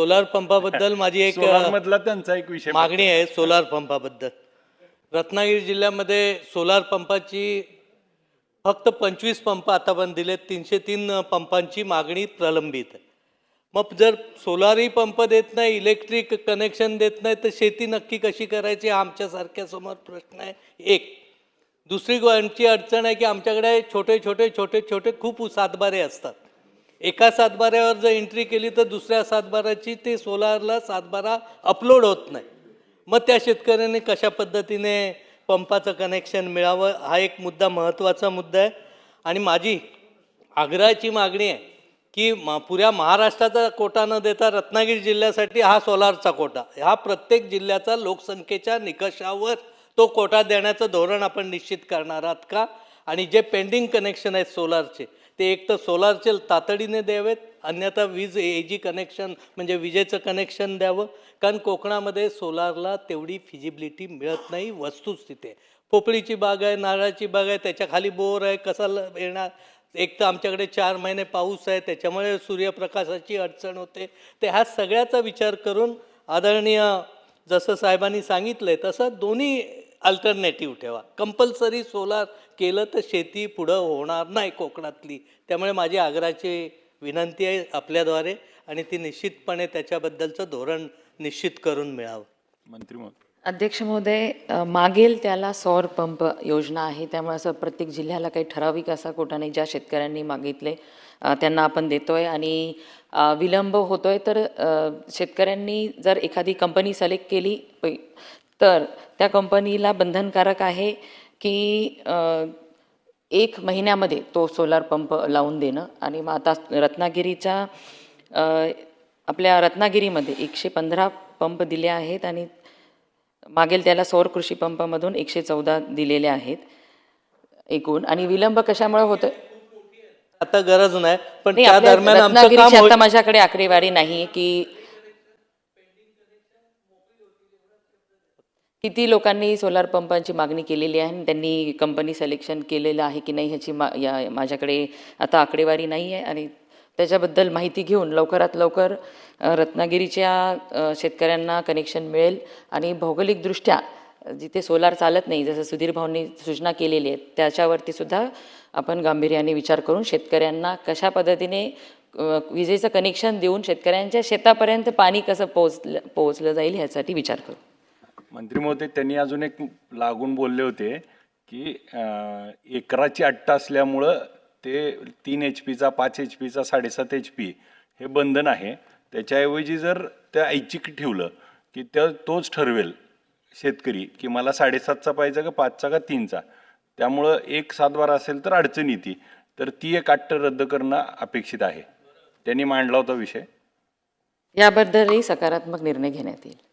Solar पंपाबद्दल माझी एक मधला त्यांचा एक विषय मागणी आहे सोलार पंपाबद्दल. रत्नागिरी जिल्ह्यामध्ये सोलार पंपाची फक्त पंचवीस पंप आतापर्यंत दिलेत तीनशे तीन पंपांची मागणी प्रलंबित आहे. मग जर सोलारही पंप देत नाही इलेक्ट्रिक कनेक्शन देत नाही तर शेती नक्की कशी करायची? हा आमच्यासारख्या समोर प्रश्न आहे. एक दुसरी गोष्टची अडचण आहे की आमच्याकडे छोटे छोटे छोटे छोटे खूप सातबारे असतात. एका सातबाऱ्यावर जर एंट्री केली तर दुसऱ्या सातबाराची ते सोलारला सातबारा अपलोड होत नाही. मग त्या शेतकऱ्याने कशा पद्धतीने पंपाचं कनेक्शन मिळावं? हा एक मुद्दा महत्त्वाचा मुद्दा आहे. आणि माझी आग्रहाची मागणी आहे की मा पुऱ्या महाराष्ट्राचा कोटा न देता रत्नागिरी जिल्ह्यासाठी हा सोलारचा कोटा. हा प्रत्येक जिल्ह्याचा लोकसंख्येच्या निकषावर तो कोटा देण्याचं धोरण आपण निश्चित करणार आहात का? आणि जे पेंडिंग कनेक्शन आहेत सोलारचे ते एक तर सोलारचे तातडीने द्यावेत अन्यथा वीज ए जी कनेक्शन म्हणजे विजेचं कनेक्शन द्यावं. कारण कोकणामध्ये सोलारला तेवढी फिजिबिलिटी मिळत नाही वस्तुस्थिती आहे पोपळीची बाग आहे नारळाची बाग आहे त्याच्याखाली बोर आहे कसा ल- येणार? एक तर आमच्याकडे चार महिने पाऊस आहे त्याच्यामुळे सूर्यप्रकाशाची अडचण होते. ते ह्या सगळ्याचा विचार करून आदरणीय जसं साहेबांनी सांगितलं आहे तसं दोन्ही अल्टरनेटिव्ह ठेवा. कंपल्सरी सोलार केलं तर शेती पुढं होणार नाही कोकणातली. त्यामुळे माझी आग्रहाची विनंती आहे आपल्याद्वारे आणि ती निश्चितपणे त्याच्याबद्दलचं धोरण निश्चित करून मिळावं. मंत्री महोदय. अध्यक्ष महोदय मागेल त्याला सौर पंप योजना आहे. त्यामुळे असं प्रत्येक जिल्ह्याला काही ठराविक असा कोटा नाही ज्या शेतकऱ्यांनी मागितले त्यांना आपण देतोय. आणि अ, विलंब होतोय तर अ, शेतकऱ्यांनी जर एखादी कंपनी सिलेक्ट केली पै- तर त्या कंपनीला बंधनकारक आहे की एक महिन्यामध्ये तो सोलार पंप लावून देणं. आणि मग आता रत्नागिरीच्या आपल्या रत्नागिरीमध्ये एकशे पंधरा पंप दिले आहेत आणि मागेल त्याला सौर कृषी पंपामधून एकशे चौदा दिलेले आहेत एकूण. आणि विलंब कशामुळे होतोय? आता गरज नाही पण त्या दरम्यान रत्नागिरीची आता माझ्याकडे आकडेवारी नाही की किती लोकांनी सोलार पंपांची मागणी केलेली आहे आणि त्यांनी कंपनी सिलेक्शन केलेलं आहे की नाही ह्याची मा या माझ्याकडे आता आकडेवारी नाही आहे आणि त्याच्याबद्दल माहिती घेऊन लवकरात लवकर रत्नागिरीच्या शेतकऱ्यांना कनेक्शन मिळेल. आणि भौगोलिकदृष्ट्या जिथे सोलार चालत नाही जसं सुधीर भाऊंनी सूचना केलेली आहे त्याच्यावरती सुद्धा आपण गांभीर्याने विचार करून शेतकऱ्यांना कशा पद्धतीने विजेचं कनेक्शन देऊन शेतकऱ्यांच्या शेतापर्यंत पाणी कसं पोहोचलं पोहोचलं जाईल ह्यासाठी विचार करू. मंत्री महोदय त्यांनी अजून एक लागून बोलले होते की अं, एकराची अट्टा असल्यामुळं ते तीन एच पीचा पाच एच पीचा साडेसात एच पी हे बंधन आहे. त्याच्याऐवजी जर त्या ऐच्छिक ठेवलं की त्या तोच ठरवेल शेतकरी की मला साडेसातचा पाहिजे का पाचचा का तीनचा. त्यामुळं एक सातबारा असेल तर अडचण येते. तर ती एक अट्ट रद्द करणं अपेक्षित आहे. त्यांनी मांडला होता विषय. याबद्दलही सकारात्मक निर्णय घेण्यात येईल.